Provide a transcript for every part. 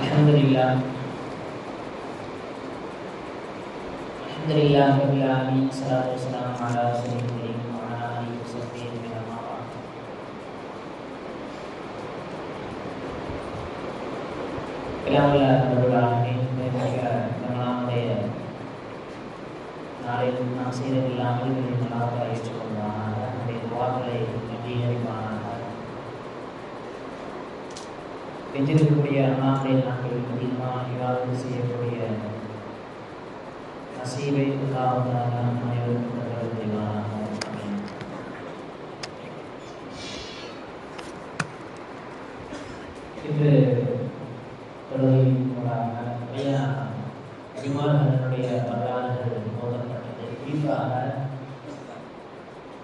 الحمد لله الحمد لله رب العالمين والصلاة والسلام على رسول الكريم وعلى آله وصحبه أجمعين أما بعد எல்லாமுள்ள கடவுளாகிய மிக நம்மளுடைய நாளில் நாம் செய்ததில்லாமல் நல்லாக ஏற்றுக்கொள்வானாக நம்முடைய துவாக்களை அங்கீகரிப்பானாக எஞ்சிருக்கக்கூடிய அண்ணாமலை நாட்களில் அதிகமாக ஏதாவது செய்யக்கூடிய நசீவை உண்டாவதாக அனைவருக்கும் தகவல் இன்று தொழுகையின் மூலமாக நிறைய அபிமானங்களுடைய வரலாறுகள் மோதப்பட்டது குறிப்பாக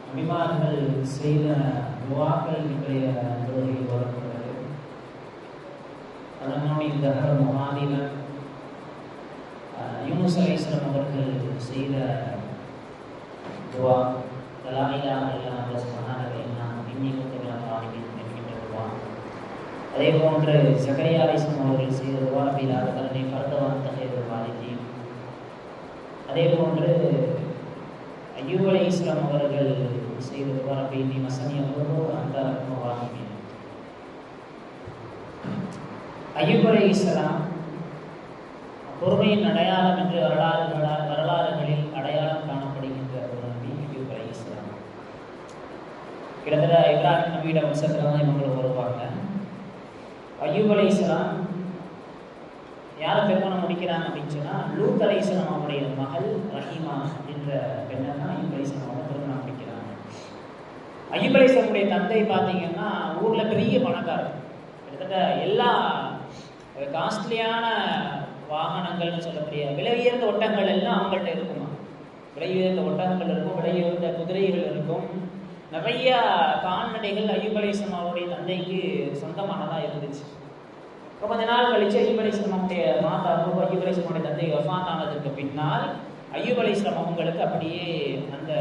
அபிமானங்கள் செய்த துவாக்கள் இன்றைய தொழுகையில் ஓதப்பட்டது அதனுடைய இந்த முகாதில யூனுஸ் அலைஸ்லம் அவர்கள் செய்த துவா தலாயிலா எல்லாம் அல்ல சுபஹானக எல்லாம் இன்னி என்கின்ற துவா. அதே போன்று சக்கரையா அலிஸ்லாம் அவர்கள் செய்த துவா பிலாத தன்னை பரதவான் தகைய வாலிதி அதே போன்று ஐயூப் அலி இஸ்லாம் அவர்கள் செய்த துவா நீ மசனி அவர்களோ அந்த வாங்கினேன் ஐயப்பரை அலி இஸ்லாம் பொறுமையின் அடையாளம் என்று வரலாறு வரலாறுகளில் அடையாளம் காணப்படுகின்ற ஒரு நபி ஐயூப் அலி இஸ்லாம் கிட்டத்தட்ட இப்ராஹிம் நபியோட வம்சத்தில் தான் இவங்களை வருவாங்க. ஐயூப் அலி இஸ்லாம் யாரை திருமணம் முடிக்கிறாங்க அப்படின்னு சொன்னால் லூத் அலி இஸ்லாம் அவருடைய மகள் ரஹீமா என்ற பெண்ணை தான் ஐயூப் அலி இஸ்லாம் அவங்க திருமணம் முடிக்கிறாங்க. ஐயூப் அலி இஸ்லாமுடைய தந்தை பார்த்தீங்கன்னா ஊரில் பெரிய பணக்காரர். கிட்டத்தட்ட எல்லா காஸ்ட்லியான வாகனங்கள்னு சொல்லக்கூடிய விலை உயர்ந்த ஒட்டங்கள் எல்லாம் அவங்கள்ட்ட இருக்குமா? விலை உயர்ந்த ஒட்டகங்கள் இருக்கும் விலை உயர்ந்த குதிரைகள் இருக்கும். நிறைய கால்நடைகள் ஐயூப் அலிஸ்லாம் தந்தைக்கு சொந்தமானதாக இருந்துச்சு. இப்போ கொஞ்ச நாள் கழிச்சு ஐயூப் அலிஸ்லாமுடைய மாதா அபூ ஐயூப் தந்தை வஃபாத் ஆனதுக்கு பின்னால் ஐயூப் அலிஸ்லாம் அவங்களுக்கு அப்படியே அந்த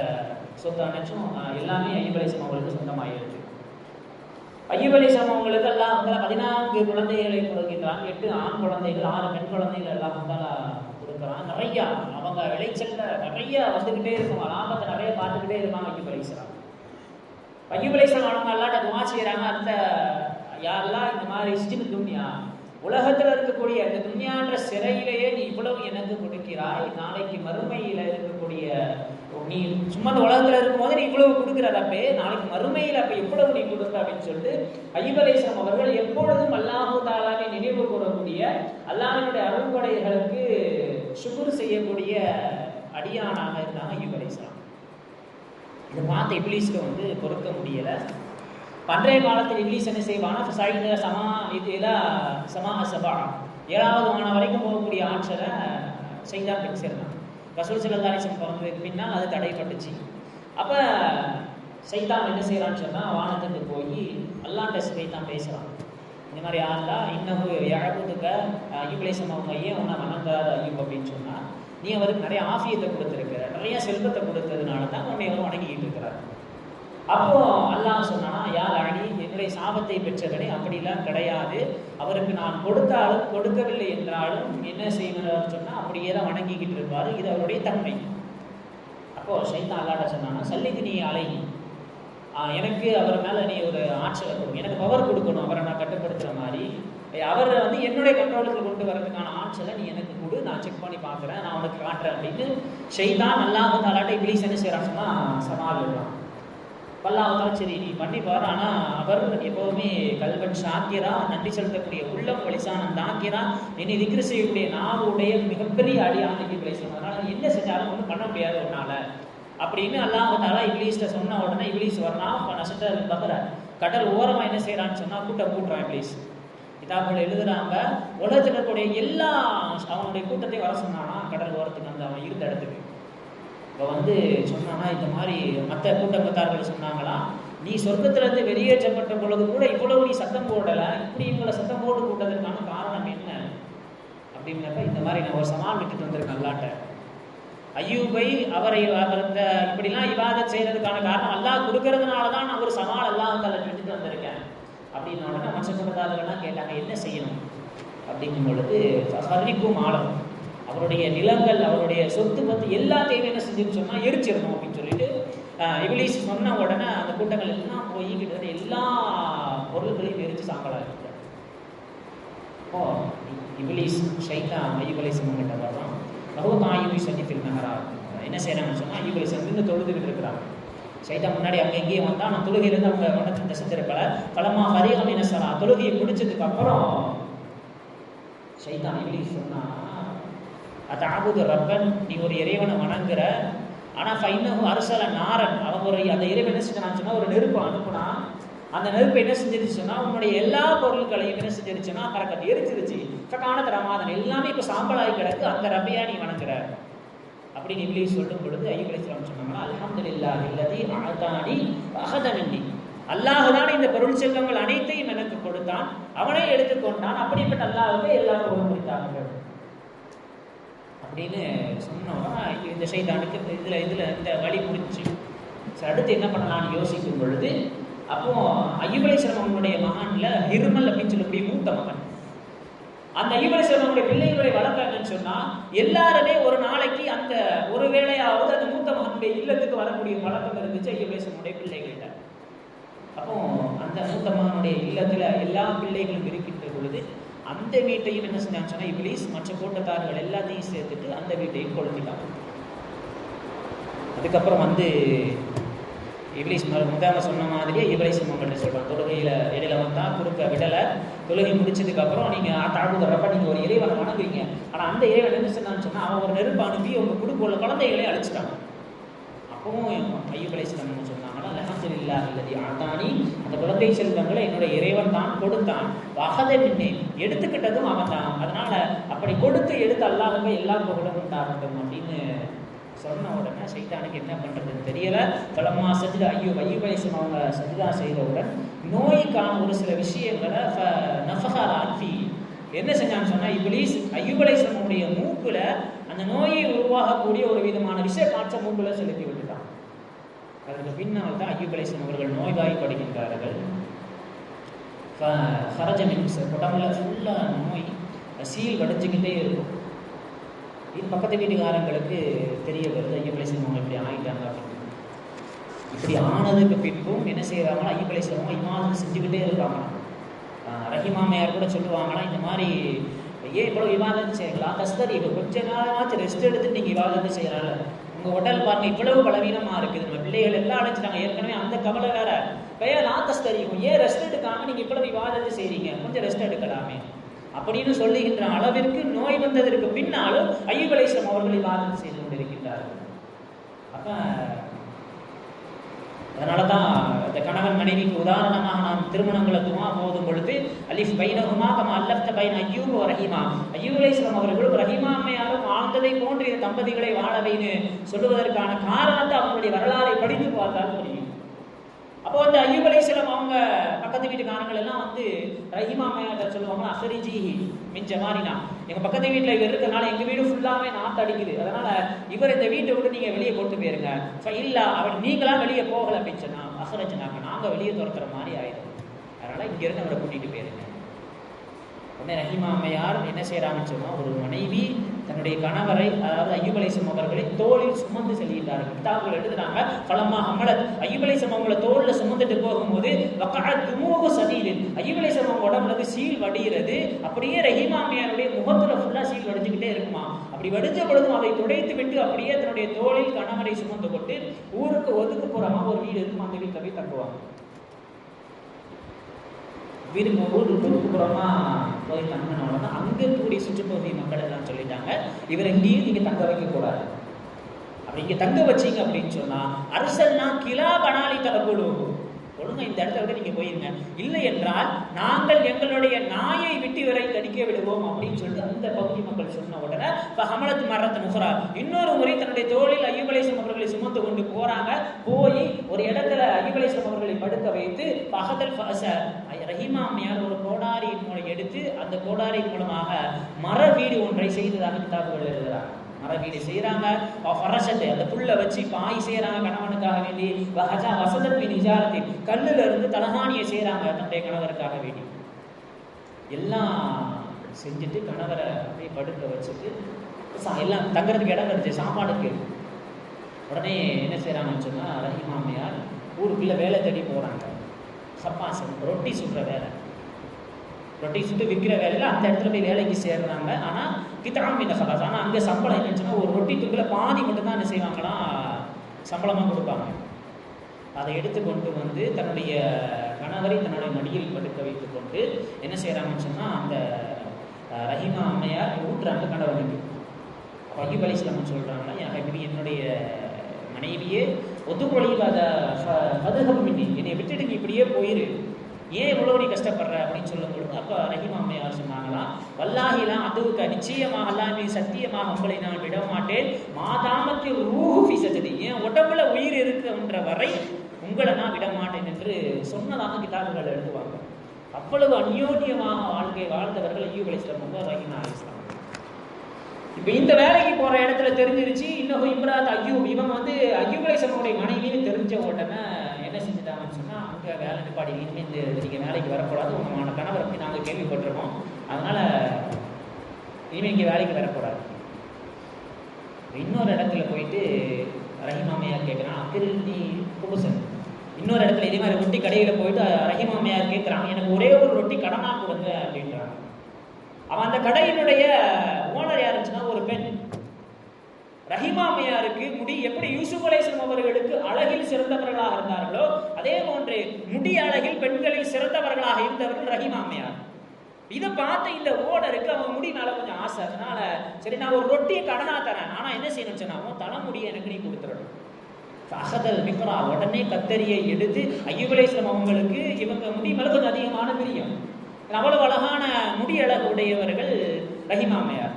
சொத்து அனைச்சும் எல்லாமே ஐயூப் அலிஸ்லாம் அவங்களுக்கு சொந்தமாயிருச்சு ஐயூப் சமவங்களுக்கு எல்லாம் வந்து பதினான்கு குழந்தைகளை கொடுக்கின்றாங்க எட்டு ஆண் குழந்தைகள் ஆறு பெண் குழந்தைகள் எல்லாம் வந்து கொடுக்குறான். நிறையா அவங்க விளைச்சல்ல நிறைய வந்துக்கிட்டே இருக்கும். லாபத்தை நிறைய பார்த்துக்கிட்டே இருப்பாங்க ஐயூப் சமம் ஐயூப் அலிஸ்லாம் அவங்க அல்லாட்ட துவா செய்கிறாங்க அந்த யாரெல்லாம் இந்த மாதிரி சிஜின் துன்யா உலகத்தில் இருக்கக்கூடிய அந்த துன்யான்ற சிறையிலேயே நீ எனக்கு கொடுக்கிறாய் நாளைக்கு மறுமையில் இருக்கக்கூடிய நீ சும்மா இந்த உலகத்தில் இருக்கும்போது நீ இவ்வளவு கொடுக்குறதப்பே நாளைக்கு மறுமையில் அப்போ எவ்வளவு நீ கொடுத்த அப்படின்னு சொல்லிட்டு ஐயூப் அவர்கள் எப்பொழுதும் அல்லாஹூ தாலாவை நினைவு கூறக்கூடிய அல்லாஹினுடைய அருள்கொடைகளுக்கு சுகுர் செய்யக்கூடிய அடியானாக இருந்தாங்க ஐயூப் இதை பார்த்து இப்லீஸ்க்கு வந்து பொறுக்க முடியலை. பண்டைய காலத்தில் இப்லீஸ் என்ன செய்வான் சைடில் சமா இது சமா சபா. ஏழாவது மாணவ வரைக்கும் போகக்கூடிய ஆற்றலை செய்தான் பெண் சேர்ந்தான் ரசூல் பிறந்ததுக்கு பின்னால் அது தடைப்பட்டுச்சு. அப்போ சைத்தான் என்ன செய்கிறான்னு சொன்னால் வானத்துக்கு போய் அல்லாண்ட சைத்தான் பேசுகிறான் இந்த மாதிரி ஆள்லா இன்னும் இழப்புத்துக்க ஐயுப்லேசம் அவங்க ஏன் ஒன்றா வணங்காத ஐயூப் அப்படின்னு சொன்னால் நீ அவருக்கு நிறைய ஆஃபியத்தை கொடுத்துருக்கிற நிறைய செல்வத்தை கொடுத்ததுனால தான் உன்னை அவர் வணங்கிக்கிட்டு இருக்கிறார். அப்போ அல்லாஹ் சொன்னானா யார் அழகி என்னுடைய சாபத்தை பெற்றவனே அப்படிலாம் கிடையாது. அவருக்கு நான் கொடுத்தாலும் கொடுக்கவில்லை என்றாலும் என்ன செய்வார் சொன்னால் அப்படியே தான் வணங்கிக்கிட்டு இருப்பார். இது அவருடைய தன்மை. அப்போ சைத்தான் அல்லாட்ட சொன்னான்னா சல்லிக்கு நீ அழகி எனக்கு அவர் மேலே நீ ஒரு ஆற்றலை கொடுக்கும் எனக்கு பவர் கொடுக்கணும். அவரை நான் கட்டுப்படுத்துகிற மாதிரி. அவரை வந்து என்னுடைய கண்ட்ரோலுக்கு கொண்டு வரதுக்கான ஆற்றலை நீ எனக்கு கொடு. நான் செக் பண்ணி பார்க்குறேன். நான் உனக்கு காட்டுறேன். அப்படின்னு செய்தான் நல்லா வந்து அல்லாட்டை இப்ளீஸ் என்ன செய்கிறான் சொன்னால் சவால் விடுறான். பல்லாவதான் சரி நீ பண்ணி பாரு. ஆனால் அவர் எப்போவுமே கல்வன் ஷாக்கிரா நன்றி செலுத்தக்கூடிய உள்ளம் வலிசானம் தாக்கிரா என்னை திக்ரு செய்யக்கூடிய நாவுடைய மிகப்பெரிய அடியான இப்ளீஸ் சொன்னதுனால என்ன செஞ்சாலும் ஒன்றும் பண்ண முடியாது உன்னால. அப்படின்னு அல்லாஹாலா இங்கிலீஷ்ட சொன்ன உடனே இங்கிலீஷ் வரலாம் இப்போ நசட்ட பக்கற கடல் ஓரமாக என்ன செய்கிறான்னு சொன்னால் கூட்டம் கூட்டுறான் இங்கிலீஷ் கிதாபுல எழுதுறாங்க உலகத்தில் இருக்கக்கூடிய எல்லா அவனுடைய கூட்டத்தையும் வர சொன்னானா கடல் ஓரத்துக்கு அந்த அவன் இருந்த இடத்துக்கு. இப்போ வந்து சொன்னானா இந்த மாதிரி மற்ற கூட்டப்பத்தார்கள் சொன்னாங்களா? நீ சொர்க்கத்திலிருந்து வெளியேற்றப்பட்ட பொழுது கூட இவ்வளவு நீ சத்தம் போடலை இப்படி இவங்களை சத்தம் போட்டு கூட்டதற்கான காரணம் என்ன? அப்படின்னப்ப இந்த மாதிரி நான் ஒரு சமான் விட்டுட்டு வந்திருக்கேன் அல்லாட்ட. ஐயூபை அவரை அவர் இந்த இப்படிலாம் இவாதத் செய்கிறதுக்கான காரணம் அல்லாஹ் கொடுக்கறதுனால தான் நான் ஒரு சமால் அல்லாஹ் தலை விட்டுட்டு வந்திருக்கேன். அப்படின்னு உடனே மற்ற கூட்டத்தாளர்கள்லாம் கேட்டாங்க என்ன செய்யணும்? அப்படிங்கும் பொழுது ஹரிக்கும் ஆழம் அவருடைய நிலங்கள் அவருடைய சொத்து பத்து எல்லாத்தையுமே என்ன செஞ்சுன்னு சொன்னால் எரிச்சிடணும் அப்படின்னு சொல்லிட்டு இங்கிலீஷ் சொன்ன உடனே அந்த கூட்டங்கள் எல்லாம் போய் கிட்டத்தட்ட எல்லா பொருள்களையும் எரிச்சு சாம்பலாக இருக்கிறார் ஓ இங்கிலீஷ் ஷைத்தான் ஐயுபலிஸ் சிம்மங்கிட்ட வரலாம் பகவத் ஆயுபி சன்னிஃபில் நகரா என்ன செய்யறாங்கன்னு சொன்னால் ஐயுபலிஸ் நின்று தொழுதுகிட்டு இருக்கிறாங்க சைதா முன்னாடி அங்கே எங்கேயும் வந்தால் நான் தொழுகையிலேருந்து அவங்க வண்ணத்தை செஞ்சிருக்கல பலமாக ஹரிகம் என்ன சொல்லலாம் தொழுகையை முடிச்சதுக்கு அப்புறம் இங்கிலீஷ் சொன்னா அது அதாபுது ரப்பன் நீ ஒரு இறைவனை வணங்குற. ஆனால் ஃபைனஹு அரசல நாரன். அவன் ஒரு அந்த இறைவன் என்ன செஞ்சான்னு சொன்னால் ஒரு நெருப்பு அனுப்புனா அந்த நெருப்பு என்ன செஞ்சிருச்சுன்னா உன்னுடைய எல்லா பொருட்களையும் என்ன செஞ்சிருச்சுன்னா கரக்கத்தை எரிச்சிருச்சு காணத்த ரமாதன் எல்லாமே இப்போ சாம்பலாகி கிடக்கு. அந்த ரப்பையா நீ வணங்குற. அப்படின்னு இப்ளீஸ் சொல்லும் பொழுது ஐயப் அலைஹிஸ்ஸலாம் சொன்னாங்கன்னா அல்ஹம்துலில்லாஹ் இல்லதி ஆதானி அகதனி அல்லாஹுதான் இந்த பொருள் செல்வங்கள் அனைத்தையும் எனக்கு கொடுத்தான். அவனே எடுத்துக்கொண்டான். அப்படிப்பட்ட அல்லாஹ்வே எல்லா பொருளும் கொடுத்தார்கள். அப்படின்னு சொன்னோம்னா இந்த சைதானுக்கு இந்த இதில் இதில் இந்த வழி முடிச்சு அடுத்து என்ன பண்ணலாம்னு யோசிக்கும் பொழுது அப்போ ஐயபலேஸ்வரம் அவனுடைய மகன்ல ஹிருமல் அப்படின்னு சொல்லக்கூடிய மூத்த மகன். அந்த ஐயபலேஸ்வரம் பிள்ளைகளை வளர்க்காங்கன்னு சொன்னா எல்லாருமே ஒரு நாளைக்கு அந்த ஒரு வேளையாவது அந்த மூத்த மகனுடைய இல்லத்துக்கு வரக்கூடிய வழக்கம் இருந்துச்சு ஐயபலேஸ்வரனுடைய பிள்ளைகள்கிட்ட அப்போ அந்த மூத்த மகனுடைய இல்லத்துல எல்லா பிள்ளைகளும் இருக்கின்ற பொழுது அந்த வீட்டையும் என்ன செஞ்சான்னு சொன்னா இப்ளீஸ் மற்ற கூட்டத்தார்கள் எல்லாத்தையும் சேர்த்துட்டு அந்த வீட்டையும் கொளுத்திட்டான் அதுக்கப்புறம் வந்து இப்ளீஸ் மறு முதாம சொன்ன மாதிரியே இப்ளீஸ் அவங்கள்ட்ட சொல்றான் தொழுகையில இடையில வந்தா குறுக்க விடலை. தொழுகை முடிச்சதுக்கு அப்புறம் நீங்க தரப்ப நீங்க ஒரு இறைவனை வணங்குறீங்க. ஆனா அந்த இறைவன் என்ன சொன்னான்னு சொன்னா அவன் ஒரு நெருப்பு அனுப்பி உங்க குடும்ப குழந்தைகளை அழிச்சிட்டாங்க அப்பவும் ஐயப் அலைஹிஸ்ஸலாம் சொன்னாங்கன்னா அல்ஹம்துலில்லாஹ் அல்லது ஆதானி அந்த குழந்தை செல்வங்களை என்னுடைய இறைவன் தான் கொடுத்தான். வகத பின்னே எடுத்துக்கிட்டதும் அவன் தான். அதனால அப்படி கொடுத்து எடுத்து அல்லாதவங்க எல்லா புகழும் உண்டாகட்டும் அப்படின்னு சொன்ன உடனே சைதானுக்கு என்ன பண்ணுறதுன்னு தெரியல. பலமா சஜிதா ஐயோ ஐயோ அலைஹிஸ்ஸலாம் அவங்க சஜிதா செய்தவுடன் நோய்க்கான ஒரு சில விஷயங்களை நஃபகால் அன்ஃபி என்ன செஞ்சான்னு சொன்னால் இப்ளீஸ் ஐயூப் மூக்கில் அந்த நோயை உருவாகக்கூடிய ஒரு விதமான விஷ காற்ற மூக்குல செலுத்தி விட்டு அதற்கு பின்னால் தான் ஐயூப் அலைஹிஸ்ஸலாம் அவர்கள் நோய்வாய்ப்படுகின்றார்கள். ஃபரஜமின் உடம்புல ஃபுல்லாக நோய் சீல் வடிஞ்சுக்கிட்டே இருக்கும். இது பக்கத்து வீட்டுக்காரங்களுக்கு தெரிய வருது ஐயூப் அலைஹிஸ்ஸலாம் அவங்க இப்படி ஆகிட்டாங்க அப்படின்னு. இப்படி ஆனதுக்கு பின்பும் என்ன செய்யறாங்கன்னா ஐயூப் அவங்க இமாதம் செஞ்சுக்கிட்டே இருக்காங்க. ரஹிமாமையார் கூட சொல்லுவாங்கன்னா இந்த மாதிரி ஏன் இவ்வளோ விவாதம் செய்யலாம் கஸ்தரி இப்போ கொஞ்ச காலமாச்சு ரெஸ்ட் எடுத்துட்டு நீங்கள் விவாதத்தை செய்கிறாங்க உங்கள் உடல் பாருங்க இவ்வளவு பலவீனமாக இருக்குது. நம்ம பிள்ளைகள் எல்லாம் அழைச்சிட்டாங்க. ஏற்கனவே அந்த கவலை வேற. பையா நாத்தஸ் தெரியும் ஏன் ரெஸ்ட் எடுக்காம நீங்கள் இவ்வளவு விவாதத்தை செய்றீங்க? கொஞ்சம் ரெஸ்ட் எடுக்கலாமே. அப்படின்னு சொல்லுகின்ற அளவிற்கு நோய் வந்ததற்கு பின்னாலும் ஐயோ அலைஹிஸ்ஸலாம் அவர்கள் விவாதம் செய்து கொண்டிருக்கின்றார்கள். அப்ப அதனால தான் இந்த கணவன் மனைவிக்கு உதாரணமாக நாம் திருமணங்களை துமா போதும் பொழுது அலிஃப் பைனகுமா கம அல்லப்த பைன் ஐயூப் ரஹீமா. ஐயூப் அலைஹிஸ்ஸலாம் அவர்களும் ரஹீமா அம்மையாரும் ஆழ்ந்ததை போன்ற இந்த தம்பதிகளை வாழவைன்னு சொல்லுவதற்கான காரணத்தை அவங்களுடைய வரலாறை படித்து பார்த்தால் புரியும். அப்போ வந்து ஐயூப் அலைஹிஸ்ஸலாம் அவங்க பக்கத்து வீட்டுக்காரங்கள் எல்லாம் வந்து ரஹிமா அம்மையார் சொல்லுவாங்க அசரிஜிஹி மின் ஜமாரினா எங்க பக்கத்து வீட்டுல இவர் இருக்கிறதுனால எங்க வீடு ஃபுல்லாவே நாத்து அடிக்குது. அதனால இவர் இந்த வீட்டை விட்டு நீங்க வெளியே போட்டு போயிருங்க. இல்ல அவர் நீங்களா வெளியே போகல அப்படின்னு சொன்னா அசரஜனாங்க நாங்க வெளியே துரத்துற மாதிரி ஆயிடும். அதனால இங்க இருந்து அவரை கூட்டிட்டு போயிருங்க. உடனே ரஹீமா அம்மையார் என்ன செய்கிறாங்கன்னு சொன்னா ஒரு மனைவி தன்னுடைய கணவரை அதாவது ஐயுபலேசம் அவர்களை தோளில் சுமந்து செல்கிறார்கள். கிதாபுகள் எழுதுறாங்க பலமா அமலத் ஐயுபலேசம் அலைஹிஸ்ஸலாம் அவங்கள சுமந்துட்டு போகும்போது வக்கஅத் துமோக சதியில் ஐயுபலேசம் அவங்க உடம்புல சீல் வடிகிறது. அப்படியே ரஹீமா அம்மையாருடைய முகத்துல ஃபுல்லா சீல் வடிஞ்சுக்கிட்டே இருக்குமா? அப்படி வடிஞ்ச பொழுதும் அதை துடைத்து விட்டு அப்படியே தன்னுடைய தோளில் கணவரை சுமந்து கொண்டு ஊருக்கு ஒதுக்கு புறமா ஒரு வீடு இருக்கும்? அந்த வீட்டில் போய் தங்குவாங்க. வீடு ஊர் ஒதுக்குப்புறமா போய் தங்கினோட தான் அங்கே கூடிய சுற்றுப்பகுதி மக்கள் எல்லாம் சொல்லிட்டாங்க இவர் எங்கேயும் நீங்கள் தங்க வைக்கக்கூடாது அப்படி இங்கே தங்க வச்சீங்க அப்படின்னு சொன்னால் அரசன்னா கிலா பனாலி தரக்கூடும். ஒழுங்கா இந்த இடத்த விட நீங்கள் போயிருங்க. இல்லை என்றால் நாங்கள் எங்களுடைய நாயை விட்டு வரை கடிக்க விடுவோம் அப்படின்னு சொல்லிட்டு அந்த பகுதி மக்கள் சொன்ன உடனே இப்போ ஹமலத் மரத்து நுகரா. இன்னொரு முறை தன்னுடைய தோளில் ஐயபலேசம் அவர்களை சுமந்து கொண்டு போறாங்க. போய் ஒரு இடத்துல ஐயபலேசம் அவர்களை படுக்க வைத்து பகதல் ரஹீமா அம்மையார் ஒரு கோடாரியின் மூலம் எடுத்து அந்த கோடாரியின் மூலமாக மர வீடு ஒன்றை செய்ததாக கிதாபுகள் எழுதுகிறாங்க. மர செய்கிறாங்க ஃபரஷத்தை அந்த புல்லை வச்சு பாய் செய்கிறாங்க கணவனுக்காக வேண்டி. வஹஜா வசதத்தின் நிஜாரத்தின் கல்லில் இருந்து தலகாணியை செய்கிறாங்க தன்னுடைய கணவருக்காக வேண்டி. எல்லாம் செஞ்சுட்டு கணவரை அப்படியே படுக்க வச்சுட்டு சா- எல்லாம் தங்குறதுக்கு இடம் இருந்துச்சு சாப்பாடுக்கு. உடனே என்ன செய்கிறாங்கன்னு சொன்னால் ரஹிமாமையார் ஊருக்குள்ளே வேலை தேடி போகிறாங்க சப்பாசன் ரொட்டி சுடுற வேலை. ரொட்டி சுட்டு விற்கிற வேலையில் அந்த இடத்துல போய் வேலைக்கு சேர்றாங்க. ஆனால் கிதாம் இந்த சபாஸ் ஆனால் அங்கே சம்பளம் என்னன்னு ஒரு ரொட்டி துண்டில் பாதி மட்டும்தான் என்ன செய்வாங்களாம் சம்பளமாக கொடுப்பாங்க. அதை எடுத்து கொண்டு வந்து தன்னுடைய கணவரை தன்னுடைய மடியில் படுக்க வைத்து கொண்டு என்ன செய்கிறாங்கன்னு சொன்னால் அந்த ரஹிமா ரஹீமா அம்மையார் ஊட்டுறாங்க கணவனுக்கு. அப்போ அய்யூப் அலிஸ்லாமன் சொல்கிறாங்களா என் என்னுடைய மனைவியே ஒத்துக்கொழி அதை பதுகம் என்னை விட்டுட்டு இப்படியே போயிரு. ஏன் இவ்வளோ நீ கஷ்டப்படுற அப்படின்னு சொல்லும் பொழுது அப்போ ரஹீமா அம்மையார் சொன்னாங்களாம் வல்லாஹிலாம் அதுவுக்கு நிச்சயமாக அல்லாஹ் சத்தியமாக உங்களை நான் விட மாட்டேன் மாதாமத்தில் ரூஹு ஃபி சஜதி என் உடம்புல உயிர் இருக்குன்ற வரை உங்களை நான் விட மாட்டேன் என்று சொன்னதாக கிதாபுகள் எழுதுவாங்க. அவ்வளவு அந்யோன்யமாக வாழ்க்கை வாழ்ந்தவர்கள் ஐயூப் அலிஸ்லாம் ரஹீமா அலிஸ்லாம் இப்போ இந்த வேலைக்கு போற இடத்துல தெரிஞ்சிருச்சு இன்னும் இம்ராத் ஐயூப். இவன் வந்து ஐயூப் அலிஸ்லாமுடைய மனைவின்னு தெரிஞ்ச உடனே என்ன செஞ்சுட்டாங்கன்னு சொன்னா அங்கே வேலை நிப்பாடி இனிமேல் இந்த நீங்கள் வேலைக்கு வரக்கூடாது. உங்க மன கணவரை பற்றி நாங்க கேள்விப்பட்டிருக்கோம். அதனால இனிமேல் இங்க வேலைக்கு வரக்கூடாது. இன்னொரு இடத்துல போயிட்டு ரஹிமாமையார் கேட்குறான் அக்கில் நீ குபுசன் இன்னொரு இடத்துல இதே மாதிரி ரொட்டி கடையில போயிட்டு ரஹிமாமையார் கேட்குறான் எனக்கு ஒரே ஒரு ரொட்டி கடனாக கொடுங்க அப்படின்றான். அவன் அந்த கடையினுடைய ஓனர் யாருச்சுன்னா ஒரு பெண். ரஹிமாமையாருக்கு முடி எப்படி யூசுப் அலேசன் அவர்களுக்கு அழகில் சிறந்தவர்களாக இருந்தார்களோ அதே போன்று முடி அழகில் பெண்களில் சிறந்தவர்களாக இருந்தவர்கள் ரஹிமாமையார். இதை பார்த்த இந்த ஓனருக்கு அவன் முடினால கொஞ்சம் ஆசை. அதனால சரி நான் ஒரு ரொட்டியை கடனா தரேன். ஆனா என்ன செய்யணும் சொன்னா உன் தலைமுடியை எனக்கு நீ கொடுத்துடணும். அகதல் மிக்ரா உடனே கத்தரியை எடுத்து ஐயூப் அவங்களுக்கு இவங்க முடி மேல கொஞ்சம் அதிகமான பிரியம். அவ்வளவு அழகான முடி அழகு உடையவர்கள் ரஹிமாமையார்.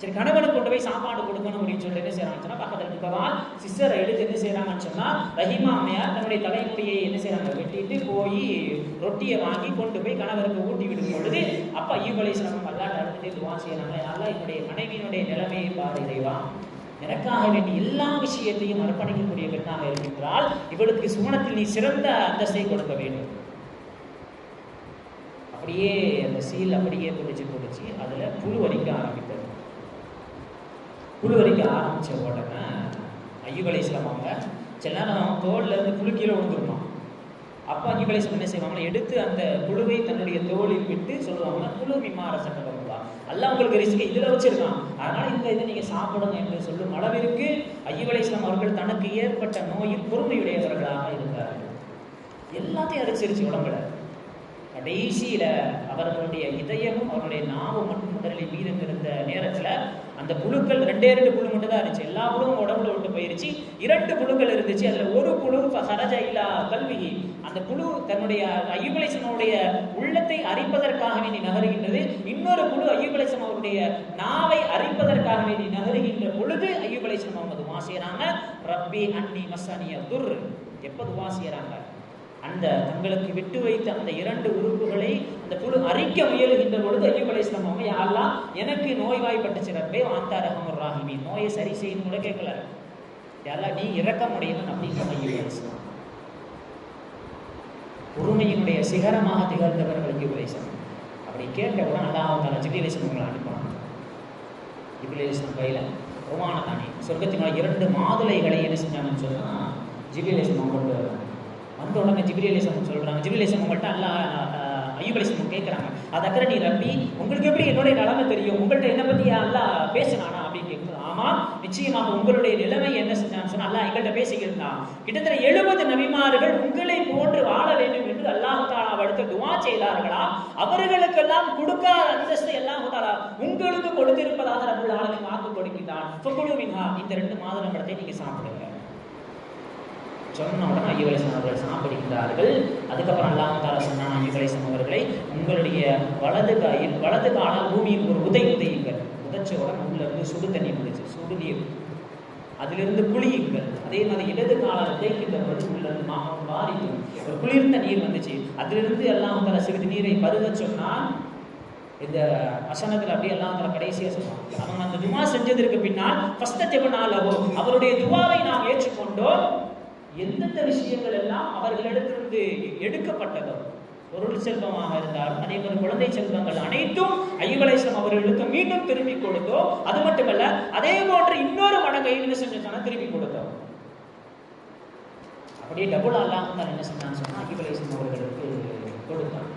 சரி கணவனை கொண்டு போய் சாப்பாடு கொடுக்கணும் அப்படின்னு சொல்லிட்டு என்ன செய்யறாங்க சொன்னா பக்கத்துல இருக்கவால் சிஸ்டரை எடுத்து என்ன செய்யறாங்கன்னு சொன்னா ரஹிமா அம்மையார் தன்னுடைய தலைமுடியை என்ன செய்யறாங்க வெட்டிட்டு போய் ரொட்டியை வாங்கி கொண்டு போய் கணவருக்கு ஊட்டி விடும் பொழுது அப்ப ஈவலை சிரமம் அல்லாஹ் அடுத்துட்டு துவா செய்யறாங்க அதனால என்னுடைய மனைவியினுடைய நிலைமையை பாரு இறைவா. எனக்காக வேண்டிய எல்லா விஷயத்தையும் அர்ப்பணிக்கக்கூடிய பெண்ணாக இருக்கின்றால் இவளுக்கு சுவனத்தில் நீ சிறந்த அந்தஸ்தை கொடுக்க வேண்டும். அப்படியே அந்த சீல் அப்படியே பிடிச்சி பிடிச்சி அதுல புழு வலிக்க ஆரம்பிக்கும். குழு வரிக்க ஆரம்பிச்ச உடனே ஐயூப் அலைஹிஸ்ஸலாம் அவங்க சில நேரம் தோல்ல இருந்து புழு கீழே விழுந்துருமா அப்போ ஐயூப் அலைஹிஸ்ஸலாம் என்ன செய்வாங்களா எடுத்து அந்த குழுவை தன்னுடைய தோலில் விட்டு சொல்லுவாங்கன்னா குழு விமார சட்டம் அல்ல உங்களுக்கு ரிஸ்க் இதில் வச்சிருக்கான். அதனால் இந்த இதை நீங்கள் சாப்பிடுங்க என்று சொல்லும் அளவிற்கு ஐயூப் அவர்கள் தனக்கு ஏற்பட்ட நோயில் பொறுமையுடையவர்களாக இருந்தார்கள். எல்லாத்தையும் அரிச்சிருச்சு உடம்புல. கடைசியில் அவர்களுடைய இதயமும் அவருடைய நாவும் மட்டும் உடலில் மீதம் இருந்த நேரத்தில் அந்த புழுக்கள் ரெண்டே ரெண்டு புழு மட்டும் தான் இருந்துச்சு. எல்லா புழுவும் உடம்புல விட்டு போயிருச்சு. இரண்டு புழுக்கள் இருந்துச்சு. அதில் ஒரு புழு ஹரஜ இல்லா கல்வி அந்த புழு தன்னுடைய ஐயுபலேசனுடைய உள்ளத்தை அரிப்பதற்காக வேண்டி நகருகின்றது. இன்னொரு புழு ஐயுபலேசன் அவருடைய நாவை அரிப்பதற்காகவே வேண்டி நகருகின்ற பொழுது ஐயுபலேசன் அவங்க துவா ரப்பி அன்னி மசானிய துர். எப்போ துவா செய்யறாங்க? அந்த தங்களுக்கு விட்டு வைத்த அந்த இரண்டு உறுப்புகளை அந்த குழு அரிக்க முயலுகின்ற பொழுது ஐயூப் அலைஹிஸ்ஸலாம் அவங்க யாரெல்லாம் எனக்கு நோய்வாய்ப்பட்ட சிறப்பே வாந்தா ரஹமுர் ராஹிமி நோயை சரி செய்யும் கூட கேட்கல. யாரெல்லாம் நீ இறக்கமுடையவன் அப்படின்னு ஐயூப் அலைஹிஸ்ஸலாம் பொறுமையினுடைய சிகரமாக திகழ்ந்தவர்கள் ஐயூப் அலைஹிஸ்ஸலாம் அப்படி கேட்ட அதான் அல்லாஹ் தாலா ஜிபிலேசன் உங்களை அனுப்பினான் ஜிபிலேசன் கையில் ருமான தானே சொர்க்கத்தினால் இரண்டு மாதுளைகளை என்ன செஞ்சாங்கன்னு சொன்னால் ஜிபிலேசன் கொண்டு வராங்க வந்த உடனே ஜிப்ரீலேசன் சொல்கிறாங்க ஜிப்ரீலேசன் உங்கள்கிட்ட அல்லா ஐயூபலேசன் கேட்குறாங்க அதக்கற நீ ரப்பி உங்களுக்கு எப்படி என்னுடைய நிலைமை தெரியும்? உங்கள்கிட்ட என்னை பற்றி அல்லா பேசினானா அப்படின்னு கேட்கும்போது ஆமா நிச்சயமாக உங்களுடைய நிலைமை என்ன செஞ்சான்னு சொன்னா அல்லா எங்கள்கிட்ட பேசிக்கிருந்தான். கிட்டத்தட்ட எழுபது நபிமார்கள் உங்களை போன்று வாழ வேண்டும் என்று அல்லாஹாலா அடுத்து துவா செய்தார்களா? அவர்களுக்கெல்லாம் கொடுக்காத அந்தஸ்து எல்லாம் உங்களுக்கு கொடுத்திருப்பதாக ரபுல் ஆலமின் வாக்கு கொடுக்கிறான் இந்த ரெண்டு மாதுளம்பழத்தை நீங்கள் சாப்பிடுங்க. சொன்ன உடனே ஐயவலேசன் அவர்கள் சாப்பிடுகின்றார்கள். அதுக்கப்புறம் அல்லாஹ் தாரா சொன்னான் ஐயவலேசன் அவர்களை உங்களுடைய வலது காயில் வலது காலால் பூமியில் ஒரு உதை உதையுங்கள். உதைச்ச உடனே உள்ள இருந்து சுடு தண்ணி வந்துச்சு சுடு நீர் அதிலிருந்து குளியுங்கள். அதே மாதிரி இடது காலால் உதைக்கின்ற பொழுது உள்ள இருந்து மாகம் மாறிக்கும் ஒரு குளிர்ந்த நீர் வந்துச்சு. அதிலிருந்து எல்லாம் தர சிறிது நீரை பருக சொன்னால் இந்த வசனத்தில் அப்படியே எல்லாம் தர கடைசியாக சொல்லுவாங்க அவங்க அந்த துவா செஞ்சதற்கு பின்னால் ஃபஸ்ட்டு ஜெபனாலவோ அவருடைய துவாவை நாம் ஏற்றுக்கொண்டோம். எந்தெந்த விஷயங்கள் எல்லாம் அவர்களிடத்திலிருந்து எடுக்கப்பட்டதோ பொருள் செல்வமாக இருந்தாலும் அதே மாதிரி குழந்தை செல்வங்கள் அனைத்தும் ஐவலேசம் அவர்களுக்கு மீண்டும் திரும்பி கொடுத்தோ அது மட்டுமல்ல அதே போன்று இன்னொரு மடங்கை என்ன செஞ்சோம்னா திரும்பி கொடுத்தோம் அப்படியே டபுள் அல்லாஹ் தான் என்ன செஞ்சான்னு சொன்னா ஐவலேசம் அவர்களுக்கு கொடுத்தான்.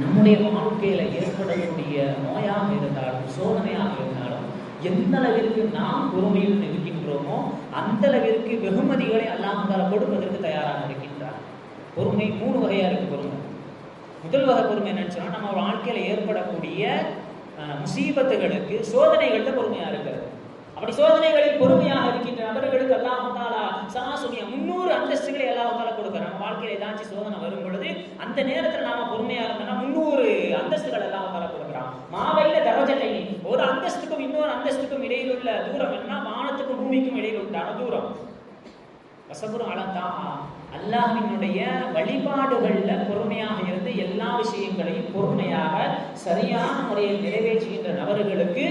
நம்முடைய வாழ்க்கையில ஏற்படக்கூடிய நோயாக இருந்தாலும் சோதனையாக இருந்தாலும் எந்த அளவிற்கு நாம் பொறுமையுடன் இருக்கின்றோமோ அந்த அளவிற்கு வெகுமதிகளை அல்லாமல் கொடுப்பதற்கு தயாராக இருக்கின்றார் பொறுமை மூணு வகையாக இருக்கு பொறுமை. முதல் வகை பொறுமை என்னன்னு சொன்னா நம்ம வாழ்க்கையில ஏற்படக்கூடிய முசீபத்துகளுக்கு சோதனைகளில் பொறுமையாக இருக்கிறது. அப்படி சோதனைகளில் பொறுமையாக இருக்கின்ற நபர்களுக்கு அல்லாஹ் தாலா சராசுனிய முன்னூறு அந்தஸ்துகளை அல்லாஹ் தாலா கொடுக்கிறார் நம்ம வாழ்க்கையில் ஏதாச்சும் சோதனை வரும் பொழுது அந்த நேரத்தில் நாம பொறுமையாக இருந்தோம்னா முன்னூறு அந்தஸ்துகள் அல்லாஹ் தாலா கொடுக்குறான். மாவையில தரஜத்தை ஒரு அந்தஸ்துக்கும் இன்னொரு அந்தஸ்துக்கும் இடையில் உள்ள தூரம் என்ன? வானத்துக்கும் பூமிக்கும் இடையில் உண்டான தூரம். வசபுரம் அலந்தா அல்லாஹினுடைய வழிபாடுகள்ல பொறுமையாக இருந்து எல்லா விஷயங்களையும் பொறுமையாக சரியான முறையில் நிறைவேற்றுகின்ற நபர்களுக்கு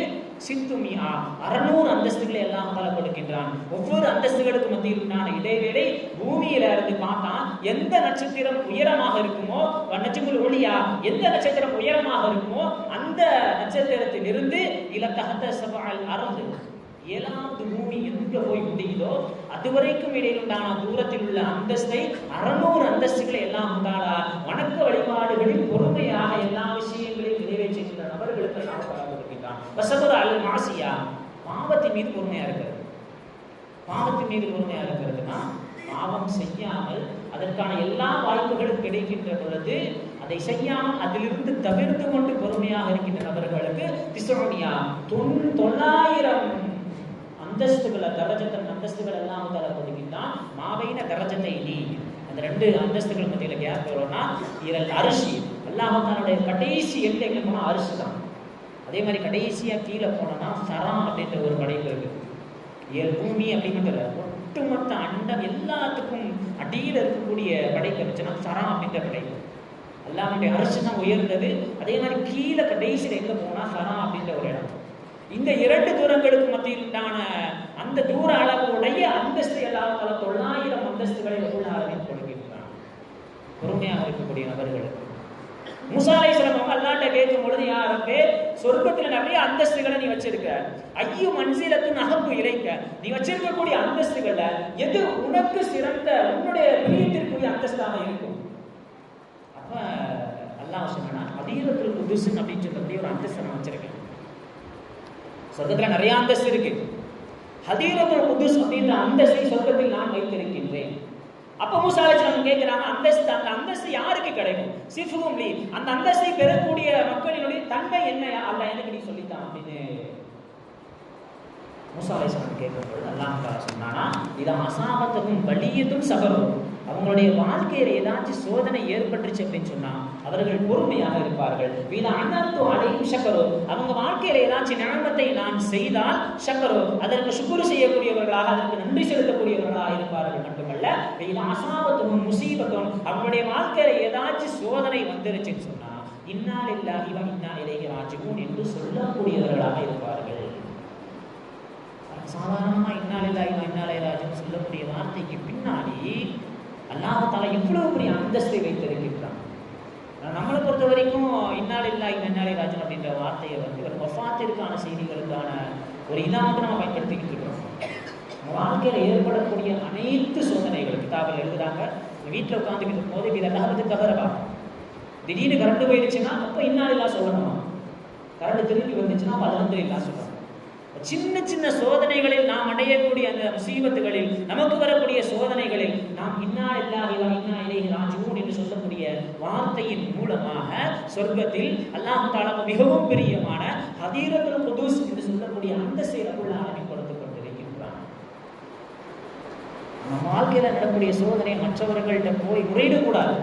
சித்துமியா அறுநூறு அந்தஸ்துகளை எல்லாம் தலை கொடுக்கின்றான். ஒவ்வொரு அந்தஸ்துகளுக்கு மத்தியில் இடைவேளை பூமியில இருந்து பார்த்தா எந்த நட்சத்திரம் உயரமாக இருக்குமோ நட்சத்திரம் ஒளியா எந்த நட்சத்திரம் உயரமாக இருக்குமோ அந்த நட்சத்திரத்திலிருந்து இருந்து இலத்தகத்த சபால் அறந்து ஏழாவது பூமி எங்க போய் முடியுதோ அதுவரைக்கும் இடையிலுண்டான தூரத்தில் உள்ள அந்தஸ்தை அறநூறு அந்தஸ்துகளை எல்லாம் உண்டாடா வணக்க வழிபாடுகளில் பொறுமையாக எல்லா விஷயங்களையும் நிறைவேற்றுகின்ற நபர்களுக்கு நாம் வசபுர அல் மாசியா? பாவத்தின் மீது பொறுமையா இருக்கிறது. பாவத்தின் மீது பொறுமையா இருக்கிறதுனா பாவம் செய்யாமல் அதற்கான எல்லா வாய்ப்புகளும் கிடைக்கின்ற பொழுது அதை செய்யாமல் அதிலிருந்து தவிர்த்து கொண்டு பொறுமையாக இருக்கின்ற நபர்களுக்கு திசோனியா தொன் தொள்ளாயிரம் அந்தஸ்துகளை தரஜத்தன் அந்தஸ்துகள் எல்லாம் தர ஒதுக்கிட்டான் மாவையின தரஜத்தை நீ. அந்த ரெண்டு அந்தஸ்துகள் மத்தியில் கேப் வரும்னா இரல் அரிசி. அல்லாஹாலுடைய கடைசி எந்த எங்க போனா அரிசி தான் அதே மாதிரி கடைசியாக கீழே போனோம்னா சரம் அப்படின்ற ஒரு படைப்பு இருக்குது ஏழு பூமி அப்படிங்கிற ஒட்டுமொத்த அண்டம் எல்லாத்துக்கும் அடியில் இருக்கக்கூடிய படைப்பு இருந்துச்சுன்னா சரம் அப்படின்ற படைப்பு. எல்லாமே அரசு தான் உயர்ந்தது. அதே மாதிரி கீழே கடைசியில் எங்கே போனால் சரம் அப்படின்ற ஒரு இடம். இந்த இரண்டு தூரங்களுக்கு மத்தியில் உண்டான அந்த தூர அளவுடைய அந்தஸ்து எல்லாம் பல தொள்ளாயிரம் அந்தஸ்துகளை உள்ள அளவில் கொடுக்கின்றான் பொறுமையாக இருக்கக்கூடிய நபர்களுக்கு மூசா அலைஹிஸ்ஸலாம் அவங்க அல்லாஹ்ட்ட கேட்கும் பொழுது யா சொர்க்கத்துல நிறைய அந்தஸ்துகளை நீ வச்சிருக்க. ஐயோ மன்சிலத்து அகப்பு இறைக்க நீ வச்சிருக்கக்கூடிய அந்தஸ்துகள்ல எது உனக்கு சிறந்த உன்னுடைய பிரியத்திற்குரிய அந்தஸ்தாக இருக்கும்? அப்ப அல்லாஹ் சொன்னா அதீதத்தில் குதுசுன் அப்படின்னு சொல்லக்கூடிய ஒரு அந்தஸ்தை நான் வச்சிருக்கேன். சொர்க்கத்துல நிறைய அந்தஸ்து இருக்கு. ஹதீரத்தில் குதுஸ் அப்படின்ற அந்தஸ்தை சொர்க்கத்தில் நான் வைத்திருக்கின்றேன். அப்ப மூசா அலைஹிஸ்ஸலாம் கேட்கிறாங்க அந்தஸ்து அந்த அந்தஸ்து யாருக்கு கிடைக்கும்? சிஃபுகும் லீ. அந்த அந்தஸ்தை பெறக்கூடிய மக்களினுடைய தன்மை என்ன? அல்ல எனக்கு நீ சொல்லித்தான் அப்படின்னு மூசா கேட்கும் பொழுது அல்லாஹ் சொன்னானா இதா அசாபத்துக்கும் வலியதும் சபரும் அவங்களுடைய வாழ்க்கையில ஏதாச்சும் சோதனை ஏற்பட்டுச்சு அப்படின்னு சொன்னா அவர்கள் பொறுமையாக இருப்பார்கள். வீணா அனந்து அலையும் சக்கரோ அவங்க வாழ்க்கையில ஏதாச்சும் நியமத்தை நான் செய்தால் சக்கரோ அதற்கு சுக்குரு செய்யக்கூடியவர்களாக அதற்கு நன்றி செலுத்தக்கூடியவர்களாக இருப்பார்கள் மட்டுமல்ல வீணா அசாபத்தும் முசீபத்தும் அவங்களுடைய வாழ்க்கையில ஏதாச்சும் சோதனை வந்துருச்சுன்னு சொன்னா இன்னால் இல்லாஹி வ இன்னா இலைஹி ராஜிஊன் என்று சொல்லக்கூடியவர்களாக இருப்பார்கள். சாதாரணமாக இன்னால் இல்லாஹி வ இன்னா இலைஹி சொல்லக்கூடிய வார்த்தைக்கு பின்னாடி அல்லாஹ் தாலா எவ்வளவு பெரிய அந்தஸ்தை வைத்திருக்கின்றான். நம்மளை பொறுத்த வரைக்கும் இன்னால் இல்லா இன்னாலே ராஜன் அப்படின்ற வார்த்தையை வந்து ஒரு வஃபாத்திற்கான செய்திகளுக்கான ஒரு இதாக நம்ம பயன்படுத்திக்கிட்டு இருக்கிறோம். நம்ம வாழ்க்கையில் ஏற்படக்கூடிய அனைத்து சோதனைகள் கிதாபில் எழுதுறாங்க. வீட்டில் உட்காந்துக்கிட்டு போது இதெல்லாம் வந்து தவறவா திடீர்னு கரண்ட் போயிடுச்சுன்னா அப்போ இன்னால் இல்லா சொல்லணுமா? கரண்ட் திரும்பி வந்துச்சுன்னா அப்போ அது இல்லா சொல்லணும். சின்ன சின்ன சோதனைகளில் நாம் அடையக்கூடிய அந்த முசீபத்துகளில் நமக்கு வரக்கூடிய சோதனைகளில் நாம் இன்னா இல்லாஹிவா இன்னா இலைஹி ராஜிஊன் என்று சொல்லக்கூடிய வார்த்தையின் மூலமாக சொர்க்கத்தில் அல்லாஹு தாலா மிகவும் பிரியமான ஹதீரத்துல் குதூஸ் என்று சொல்லக்கூடிய அந்த செயலுக்குள்ள ஆரம்பி கொடுத்து கொண்டிருக்கின்றான். நம்ம வாழ்க்கையில் நடக்கூடிய சோதனை மற்றவர்கள்ட்ட போய் முறையிடக்கூடாது.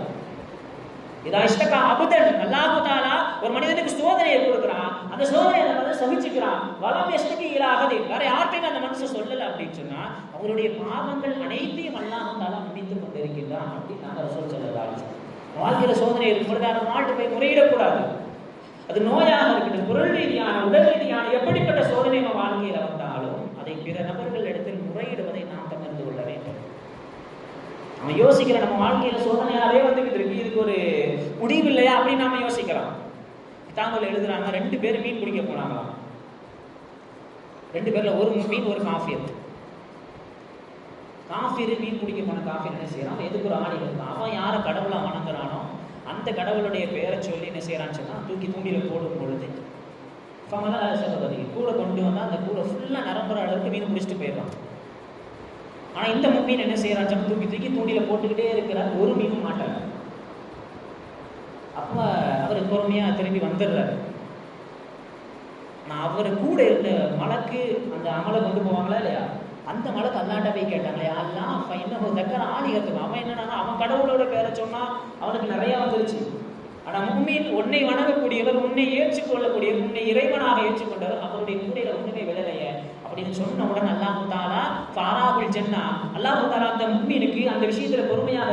இதா இஷ்டக்கா அபுதன் அல்லாஹு தாலா ஒரு மனிதனுக்கு சோதனையை கொடுக்கிறான் அந்த சோதனையை அந்த மனிதன் சகிச்சுக்கிறான். வளம் எஷ்டக்கு ஈடாகது. வேற யார்கிட்டையும் அந்த மனுஷன் சொல்லல அப்படின்னு சொன்னா அவருடைய பாவங்கள் அனைத்தையும் அல்லாஹு தாலா மன்னித்து கொண்டிருக்கின்றான் அப்படின்னு நாங்கள் ரசூல் சொல்லலாம் வாழ்கிற சோதனை இருக்கும்போது அந்த நாட்டு போய் முறையிடக்கூடாது. அது நோயாக இருக்கட்டும் குரல் ரீதியான உடல் ரீதியான எப்படிப்பட்ட சோதனை நம்ம வாழ்க்கையில வந்தாலும் அதை பிற நபர்கள் இடத்தில் முறையிடுவதை நாம் தவிர்த்து கொள்ள வேண்டும். நம்ம யோசிக்கிற நம்ம வாழ்க்கையில சோதனையாவே வந்துகிட்டு இருக்கு. இதுக்கு ஒரு முடிவு இல்லையா அப்படின்னு நாம யோசிக்கலாம். தாங்கள் எழுதுறாங்க ரெண்டு பேர் மீன் பிடிக்க போனாங்களாம். ரெண்டு பேரில் ஒரு மீன் ஒரு காஃபியர் காஃபிர் மீன் பிடிக்க போன காஃபிர் என்ன செய்யறான் எதுக்கு ஒரு ஆணி இருக்கான்? அவன் யாரை கடவுளை வணங்குறானோ அந்த கடவுளுடைய பேரை சொல்லி என்ன செய்கிறான்னு சொன்னா தூக்கி தூண்டில போடும் பொழுது ஃபமலா சொல்றது கூட கொண்டு வந்தால் அந்த கூட ஃபுல்லாக நிரம்புற அளவுக்கு மீன் பிடிச்சிட்டு போயிடலாம் ஆனால் இந்த மீன் என்ன செய்யறான்னு தூக்கி தூக்கி தூண்டில போட்டுக்கிட்டே இருக்கிறார். ஒரு மீனும் மாட்டாங்க அப்போ அவர் பொறுமையாக திரும்பி வந்துடுறாரு. அவர் கூட இருந்த மலக்கு அந்த அமலை கொண்டு போவாங்களா இல்லையா? அந்த மலக்கு அல்லாண்ட போய் கேட்டாங்களே அப்ப என்ன தக்கர ஆணிகத்துக்கு? அவன் என்னன்னா அவன் கடவுளோட பேரை சொன்னா அவனுக்கு நிறைய வந்துருச்சு. ஆனா உண்மையில் உன்னை வணங்கக்கூடியவர் உன்னை ஏற்றுக்கொள்ளக்கூடியவர் உன்னை இறைவனாக ஏற்றுக்கொண்டவர் அவருடைய கூடையில ஒண்ணுமே விழலையே அப்படின்னு சொன்ன உடனே அல்லாஹு தாலா ஃபாராபுல் சென்னா அல்லாஹு தாலா அந்த மும்மீனுக்கு அந்த விஷயத்துல பொறுமையாக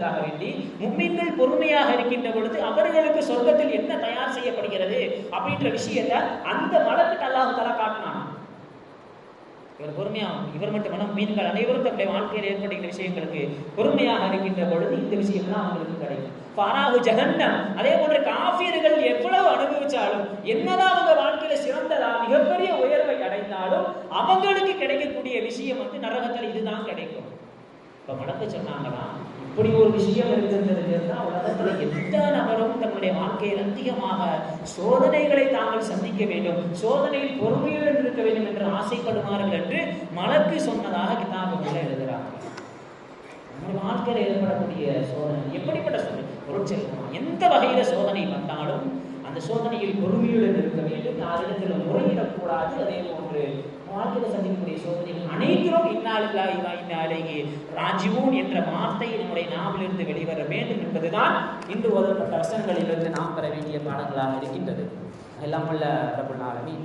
செய்வதற்காக வேண்டி மும்மின்கள் பொறுமையாக இருக்கின்ற பொழுது அவர்களுக்கு சொர்க்கத்தில் என்ன தயார் செய்யப்படுகிறது அப்படின்ற விஷயத்த அந்த மலக்கிட்ட அல்லாஹு தலா காட்டினான். இவர் பொறுமையா இவர் மட்டுமல்ல மீன்கள் அனைவரும் தன்னுடைய வாழ்க்கையில் ஏற்படுகின்ற விஷயங்களுக்கு பொறுமையாக இருக்கின்ற பொழுது இந்த விஷயம்லாம் அவங்களுக்கு கிடைக்கும். பாராகு ஜகன்னம் அதே போன்ற காஃபியர்கள் எவ்வளவு அனுபவிச்சாலும் என்னதான் அவங்க வாழ்க்கையில சிறந்ததா மிகப்பெரிய உயர்வை அடைந்தாலும் அவங்களுக்கு கிடைக்கக்கூடிய விஷயம் வந்து நரகத்தில் இதுதான் கிடைக்கும். இப்போ மடக்கு சொன்னாங்கன்னா இப்படி ஒரு விஷயம் இருக்கின்றது உலகத்தில் எந்த நபரும் தங்களுடைய வாழ்க்கையில் அதிகமாக சோதனைகளை தாங்கள் சந்திக்க வேண்டும். சோதனையில் பொறுமையுடன் இருக்க வேண்டும் என்று ஆசைப்படுவார்கள் என்று மலக்கு சொன்னதாக கிதாபம் எழுதுகிறார்கள் நம்முடைய வாழ்க்கையில் ஏற்படக்கூடிய சோதனை எப்படிப்பட்ட சோதனை? பொருட்செல்வம் எந்த வகையில சோதனை வந்தாலும் அந்த சோதனையில் பொறுமையுடன் இருக்க வேண்டும். யாரிடத்தில் முறையிடக்கூடாது. அதே போன்று வாழ்க்கையில் சந்திக்கக்கூடிய சோதனைகள் அனைத்திலும் இன்னாலில்லா இல்லா இன்னாலேயே ராஜிவூன் என்ற வார்த்தை நம்முடைய நாவிலிருந்து வெளிவர வேண்டும் என்பதுதான் இன்று ஒதுக்கப்பட்ட வசனங்களிலிருந்து நாம் பெற வேண்டிய பாடங்களாக இருக்கின்றது. எல்லாம் உள்ள பிரபுல் ஆலமி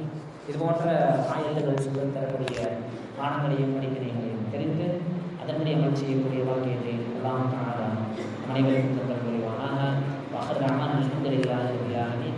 இது போன்ற ஆயுதங்கள் சொல்ல தரக்கூடிய பாடங்களையும் படிப்பினைகளையும் தெரிந்து அதனுடைய அமல் செய்யக்கூடிய வாக்கியத்தை எல்லாம் காணலாம் அனைவருக்கும் தங்கள் இல்லாத வாகரான நன்றிகளாக இருக்கிறார்கள்